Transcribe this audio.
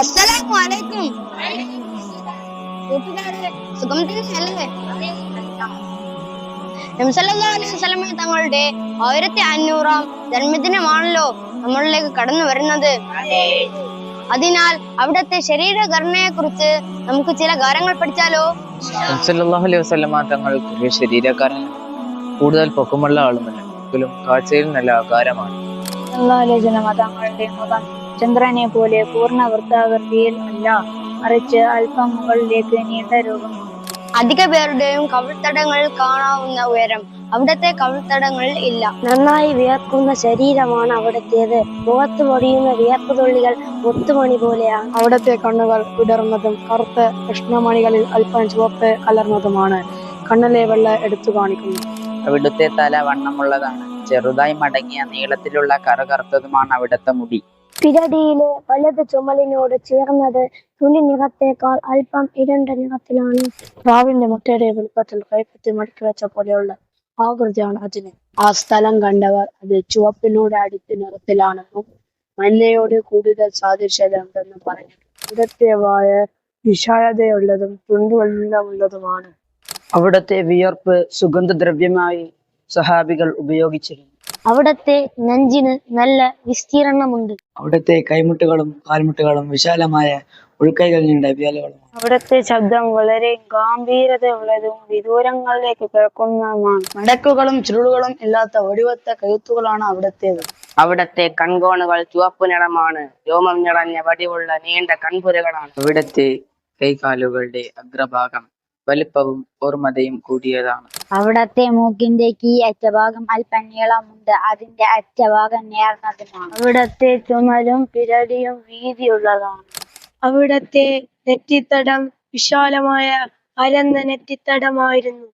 അസ്സലാമു അലൈക്കും കൂട്ടുകാരെ സുഖം തന്നെയല്ലേ അലൈഹി വസല്ലമ തങ്ങളുടെ ആയിരത്തി അഞ്ഞൂറാം ജന്മദിനമാണല്ലോ നമ്മളിലേക്ക് കടന്നു വരുന്നത്. അതിനാൽ അവിടുത്തെ ശരീരഘടനയെ കുറിച്ച് നമുക്ക് ചില കാര്യങ്ങൾ പഠിച്ചാലോ? സല്ലല്ലാഹു അലൈഹി വസല്ലമ തങ്ങൾ ശരീരക്കാരൻ കൂടുതൽ പൊക്കമുള്ള ആളുമല്ല എങ്കിലും കാഴ്ചയിൽ നല്ല ആകാരമാണ്. തങ്ങളുടെ മുഖം ചന്ദ്രനെ പോലെ പൂർണ വൃത്താകൃതിയിൽ അല്ല മറിച്ച് അല്പം മുകളിലേക്ക് നീണ്ട രൂപം അധിക പേരുടെയും കവിൾത്തടങ്ങളിൽ കാണാവുന്ന ഉയരം അവിടത്തെ കവിൾത്തടങ്ങളിൽ ഇല്ല. നന്നായി വിയർക്കുന്ന ശരീരമാണ് അവിടത്തേത്. മുഖത്ത് പൊടിയുന്ന വിയർപ്പ് തുള്ളികൾ മുത്തുമണി പോലെയാണ് അവിടത്തെ കണ്ണുകൾ വിടർന്നതും കറുത്ത കൃഷ്ണമണികളിൽ അല്പം ചുവപ്പ് കലർന്നതുമാണ്. കണ്ണിലെ വെള്ള എടുത്തു കാണിക്കുന്നു. അവിടുത്തെ തല വണ്ണമുള്ളതാണ്. ചെറുതായി മടങ്ങിയ നീളത്തിലുള്ള കറ കറുത്തതുമാണ് അവിടുത്തെ മുടി. പിരടിയിലെ വലത് ചുമലിനോട് ചേർന്നത് തുണി നിറത്തേക്കാൾ അല്പം ഇരുണ്ട നിറത്തിലാണ്. പ്രാവിന്റെ മുട്ടയുടെ വലുപ്പത്തിൽ കൈപ്പറ്റി മടക്കി വെച്ച പോലെയുള്ള ആകൃതിയാണ് അതിന്. ആ സ്ഥലം കണ്ടവർ അത് ചുവപ്പിനോട് അടുത്ത നിറത്തിലാണെന്നും മഞ്ഞയോട് കൂടുതൽ സാദൃശ്യതയുണ്ടെന്നും പറഞ്ഞു. ഇടത്തേവായ വായ വിശാലതയുള്ളതും തുണ്ടുവെള്ളമുള്ളതുമാണ്. അവിടത്തെ വിയർപ്പ് സുഗന്ധദ്രവ്യമായി സഹാബികൾ ഉപയോഗിച്ചിരുന്നു. അവിടത്തെ നെഞ്ചിന് നല്ല വിസ്തീർണമുണ്ട്. അവിടത്തെ കൈമുട്ടുകളും കാൽമുട്ടുകളും വിശാലമായ ഉൾക്കൈകൾ നീണ്ട അവിടുത്തെ ശബ്ദം വളരെ ഗാംഭീരതയുള്ളതും വിദൂരങ്ങളിലേക്ക് കേൾക്കുന്നതുമാണ് മടക്കുകളും ചുരുളുകളും ഇല്ലാത്ത ഒടിവത്ത കഴുത്തുകളാണ് അവിടത്തേത്. അവിടത്തെ കൺകോണുകൾ ചുവപ്പ് നിറമാണ്. രോമം നിറഞ്ഞ വടിവുള്ള നീണ്ട കൺപുരകളാണ്. അവിടത്തെ കൈകാലുകളുടെ അഗ്രഭാഗം വലിപ്പവും ഓർമ്മതയും കൂടിയതാണ്. അവിടത്തെ മൂക്കിന്റെ കീ അറ്റഭാഗം അല്പം നീളമുണ്ട് അതിന്റെ അറ്റഭാഗം നേർന്നതുമാണ്. അവിടത്തെ ചുമലും പിരടിയും വീതിയുള്ളതാണ്. അവിടത്തെ നെറ്റിത്തടം വിശാലമായ അരന്ന നെറ്റിത്തടമായിരുന്നു.